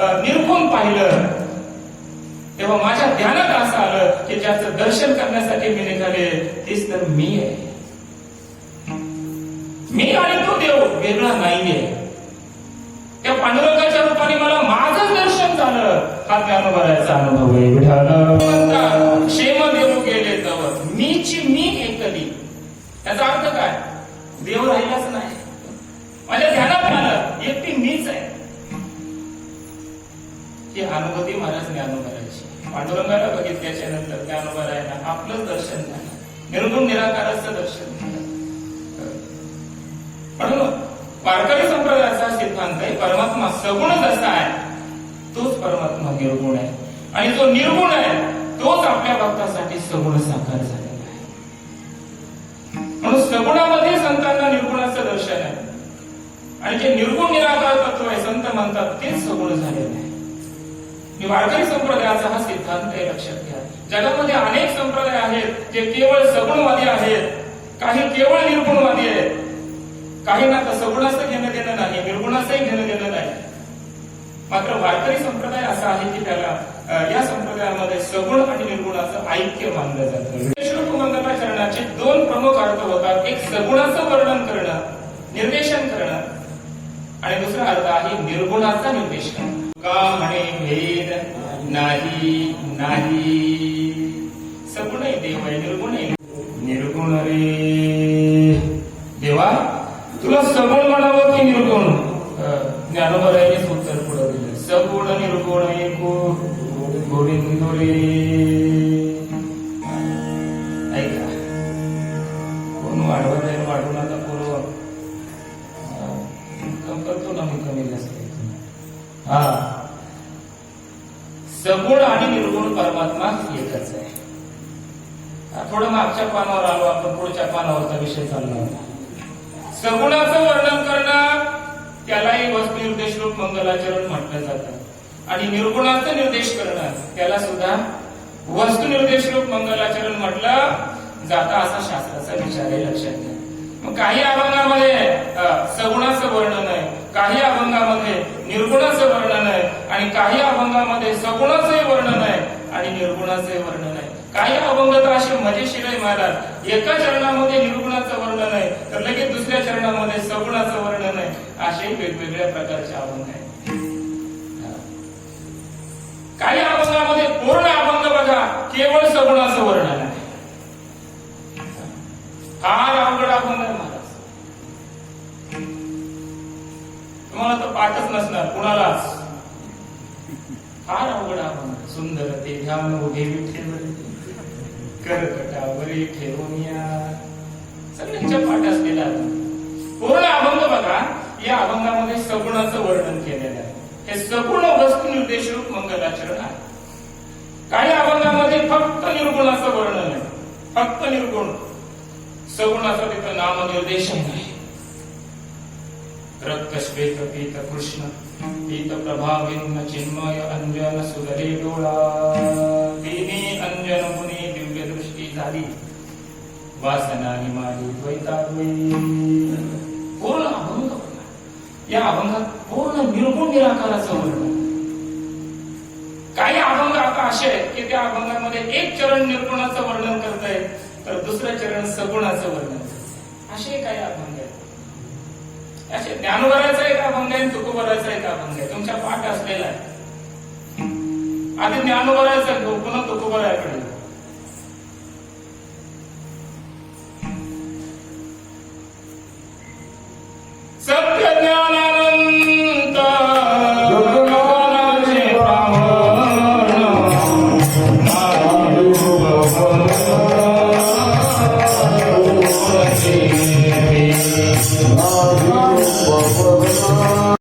निरखून पाहिलं. तेव्हा माझ्या ध्यानात असं आलं की ज्याचं दर्शन करण्यासाठी मी निघाले तेच तर मी आहे. मी आणि तो देव वेगळा नाहीये. त्या पांडुरंगाच्या रूपाने मला माझं दर्शन झालं. हा ज्ञानोबराचा अनुभव आहे. क्षेम देव गेले तवर. मीची मी एकली. त्याचा अर्थ काय? देव राहिलाच नाही. ही महाराज ज्ञानोबराची पांडुरंगाला बघितल्याच्या नंतर ज्ञानोबरायला आपलंच दर्शन झालं. निर्गुण निराकाराचं दर्शन झालं. म्हणून वारकरी संप्रदायाचा सिद्धांत आहे परमात्मा सगुण जसा आहे तोच परमात्मा निर्गुण आहे. आणि जो निर्गुण आहे तोच आपल्या भक्तासाठी सगुण साकार झालेला आहे. म्हणून सगुणामध्ये संतांना निर्गुणाचं दर्शन आहे. आणि जे निर्गुण निराकार तत्व आहे संत म्हणतात तेच सगुण झालेलं आहे. मी वारकरी संप्रदायाचा हा सिद्धांत आहे लक्षात घ्या. जगामध्ये अनेक संप्रदाय आहेत जे केवळ सगुणवादी आहेत. काही केवळ निर्गुणवादी आहेत. काही ना तर सगुणाचं घेणं देणं नाही निर्गुणाचंही घेणं देणं नाही. मात्र वारकरी संप्रदाय असा आहे की त्याला या संप्रदायामध्ये सगुण आणि निर्गुणाचं ऐक्य मानलं जातं. श्लोकमंगला चरणाचे दोन प्रमुख अर्थ होतात. एक सगुणाचं वर्णन करणं निर्देशन करणं आणि दुसरा अर्थ आहे निर्गुणाचा निर्देश करणं का म्हणे भेद नाही नाही. सगुण आहे देव आहे निर्गुण आहे. निर्गुण रे. देवा तुला सगुण म्हणावं की निर्गुण? अं, उत्तर पुढे दिलं. सगुण निर्गुण एक गोविंद रे. ऐका. कोण वाढवत आहे वाढवून आता पूर्व. करतो ना मी कमी जास्त. हा. सगुण आणि निर्गुण परमात्मा एकच आहे. थोडं मागच्या पानावर आलो आपण पुढच्या पानावरचा विषय चालला होता सगुणाचं वर्णन करणं त्यालाही वस्तुनिर्देश रूप मंगलाचरण म्हटलं जातं. आणि निर्गुणाचं निर्देश करणं त्याला सुद्धा वस्तुनिर्देश रूप मंगलाचरण म्हटलं जातं असा शास्त्राचा विचार आहे लक्षात घ्या. मग काही आव्हानामध्ये सगुणाचं वर्णन आहे. काही अभंगामध्ये निर्गुणाचं वर्णन आहे आणि काही अभंगामध्ये सगुणाचंही वर्णन आहे आणि निर्गुणाचंही वर्णन आहे. काही अभंग तर असे मजेशीर आहे महाराज. एका चरणामध्ये निर्गुणाचं वर्णन आहे तर लगेच दुसऱ्या चरणामध्ये सगुणाचं वर्णन आहे. असे वेगवेगळ्या प्रकारचे अभंग आहेत. काही अभंगामध्ये पूर्ण अभंग बघा केवळ सगुणाचं वर्णन आहे. फार अवघड अभंग तुम्हाला तर पाठच नसणार कुणालाच. फार अवघड आपण सुंदर ते ध्यान उभे विठ्ठल करकटावरी ठेवून या. सगळ्यांच्या पाठ असलेला पूर्ण अभंग बघा. या अभंगामध्ये सगुणाचं वर्णन केलेलं आहे. हे सगुण वस्तू निर्देश रूप मंगलाचरण आहे. काही अभंगामध्ये फक्त निर्गुणाचं वर्णन आहे. फक्त निर्गुण. सगुणाचं तिथं नामनिर्देश नाही रक्त श्वेत पीत कृष्ण पीत प्रभाविन्न चिन्मय अंजन सुधरे डोळा। तिने अंजन मुनी दिव्य दृष्टी झाली। वासना निमाली द्वैताद्वै। पूर्ण अभंग या अभंगात पूर्ण निर्गुण निराकाराचं वर्णन? काही अभंग आता असे आहेत की त्या अभंगामध्ये एक चरण निर्गुणाचं वर्णन करताय तर दुसरं चरण सगुणाचं वर्णन असे काही अभंग असे ज्ञान भरायचं आहे का अभंग आहे? तुक भरायचं आहे का अभंग आहे? तुमच्या पाठ असलेला आहे. आधी ज्ञान भरायचं आहे पुन्हा तुकोबराकडे जाऊ. सत्य ज्ञानानंत Oh,